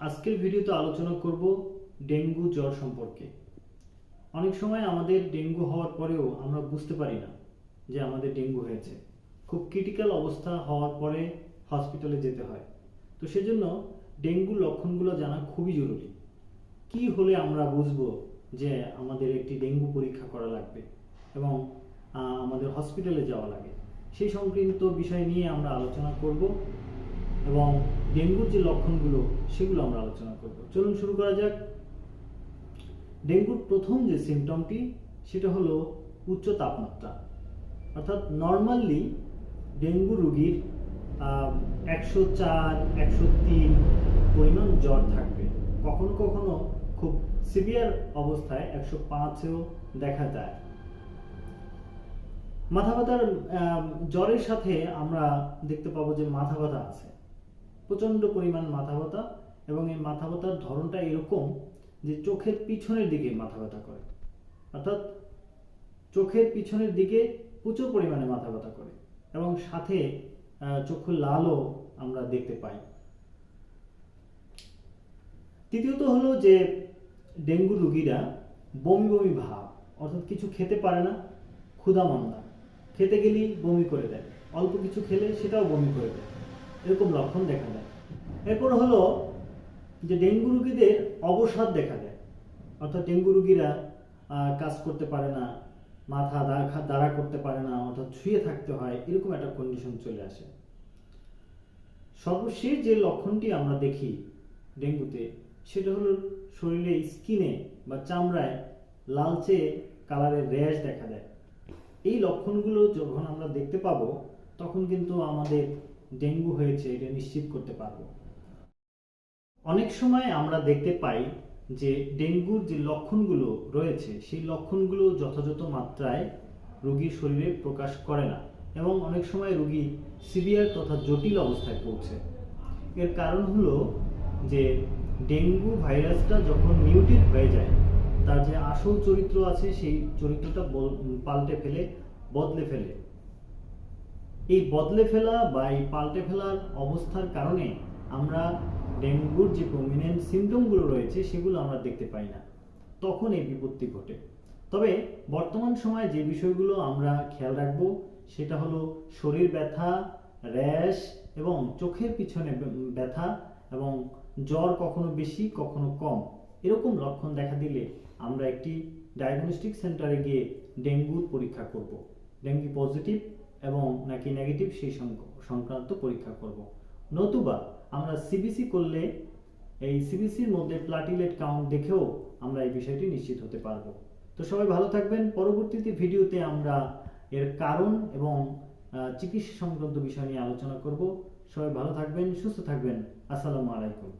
আজকের ভিডিওতে আলোচনা করব ডেঙ্গু জ্বর সম্পর্কে। অনেক সময় আমাদের ডেঙ্গু হওয়ার পরেও আমরা বুঝতে পারি না যে আমাদের ডেঙ্গু হয়েছে। খুব ক্রিটিক্যাল অবস্থা হওয়ার পরে হসপিটালে যেতে হয়। তো সেজন্য ডেঙ্গুর লক্ষণগুলো জানা খুবই জরুরি। কি হলে আমরা বুঝব যে আমাদের একটি ডেঙ্গু পরীক্ষা করা লাগবে এবং আমাদের হসপিটালে যাওয়া লাগে? সেই সংক্রান্ত বিষয় নিয়ে আমরা আলোচনা করব। এবং ডেঙ্গুর যে লক্ষণগুলো, সেগুলো আমরা আলোচনা করব। চলুন শুরু করা যাক। ডেঙ্গুর প্রথম যে সিমটমটি সেটা হলো উচ্চ তাপমাত্রা। অর্থাৎ নর্মালি ডেঙ্গু রোগীর একশো চার, একশো তিন পরিমাণ জ্বর থাকবে। কখনো কখনো খুব সিভিয়ার অবস্থায় একশো পাঁচেও দেখা যায়। মাথা ব্যথার জ্বরের সাথে আমরা দেখতে পাবো যে মাথা ব্যথা আছে। প্রচণ্ড পরিমাণ মাথা ব্যথা এবং এই মাথা ব্যথার ধরনটা এরকম যে চোখের পিছনের দিকে মাথা ব্যথা করে। অর্থাৎ চোখের পিছনের দিকে প্রচুর পরিমাণে মাথা ব্যথা করে এবং সাথে চক্ষু লালও আমরা দেখতে পাই। তৃতীয়ত হলো যে ডেঙ্গু রুগীরা বমি বমি ভাব, অর্থাৎ কিছু খেতে পারে না, ক্ষুধা মন্দা। খেতে গেলেই বমি করে দেয়। অল্প কিছু খেলে সেটাও বমি করে দেয়। এরকম লক্ষণ দেখা যায় এরপর হলো যে ডেঙ্গু রোগীদের অবসাদ দেখা দেয়। অর্থাৎ ডেঙ্গু রোগীরা কাজ করতে পারে না, মাথা দাঁড়া দাঁড়া করতে পারে না, অর্থাৎ শুয়ে থাকতে হয়, এরকম একটা কন্ডিশন চলে আসে। সর্বশেষ যে লক্ষণটি আমরা দেখি ডেঙ্গুতে, সেটা হলো শরীরে স্কিনে বা চামড়ায় লালচে কালারের র্যাশ দেখা দেয়। এই লক্ষণগুলো যখন আমরা দেখতে পাবো, তখন কিন্তু আমাদের ডেঙ্গু হয়েছে, এটা নিশ্চিত করতে পারব। অনেক সময় আমরা দেখতে পাই যে ডেঙ্গুর যে লক্ষণগুলো রয়েছে, সেই লক্ষণগুলো যথাযথ মাত্রায় রোগীর শরীরে প্রকাশ করে না এবং অনেক সময় রোগী সিভিয়ার তথা জটিল অবস্থায় পৌঁছে এর কারণ হলো যে ডেঙ্গু ভাইরাসটা যখন মিউটেড হয়ে যায়, তার যে আসল চরিত্র আছে, সেই চরিত্রটা পাল্টে ফেলে, বদলে ফেলে। এই বদলে ফেলা বা এই পাল্টে ফেলার অবস্থার কারণে আমরা ডেঙ্গুর যে প্রমিনেন্ট সিমটমগুলো রয়েছে সেগুলো আমরা দেখতে পাই না। তখন এই বিপত্তি ঘটে। তবে বর্তমান সময়ে যে বিষয়গুলো আমরা খেয়াল রাখব সেটা হলো শরীর ব্যথা, র্যাশ এবং চোখের পিছনে ব্যথা এবং জ্বর কখনো বেশি, কখনো কম। এরকম লক্ষণ দেখা দিলে আমরা একটি ডায়াগনস্টিক সেন্টারে গিয়ে ডেঙ্গুর পরীক্ষা করব। ডেঙ্গু পজিটিভ এবং নাকি নেগেটিভ সেই সংক- সংক্রান্ত পরীক্ষা করব। নতুবা আমরা সিবিসি করলে এই সিবিসির মধ্যে প্লাটিলেট কাউন্ট দেখেও আমরা এই বিষয়টি নিশ্চিত হতে পারব। তো সবাই ভালো থাকবেন। পরবর্তীতে ভিডিওতে আমরা এর কারণ এবং চিকিৎসা সংক্রান্ত বিষয় নিয়ে আলোচনা করব। সবাই ভালো থাকবেন, সুস্থ থাকবেন। আসসালামু আলাইকুম।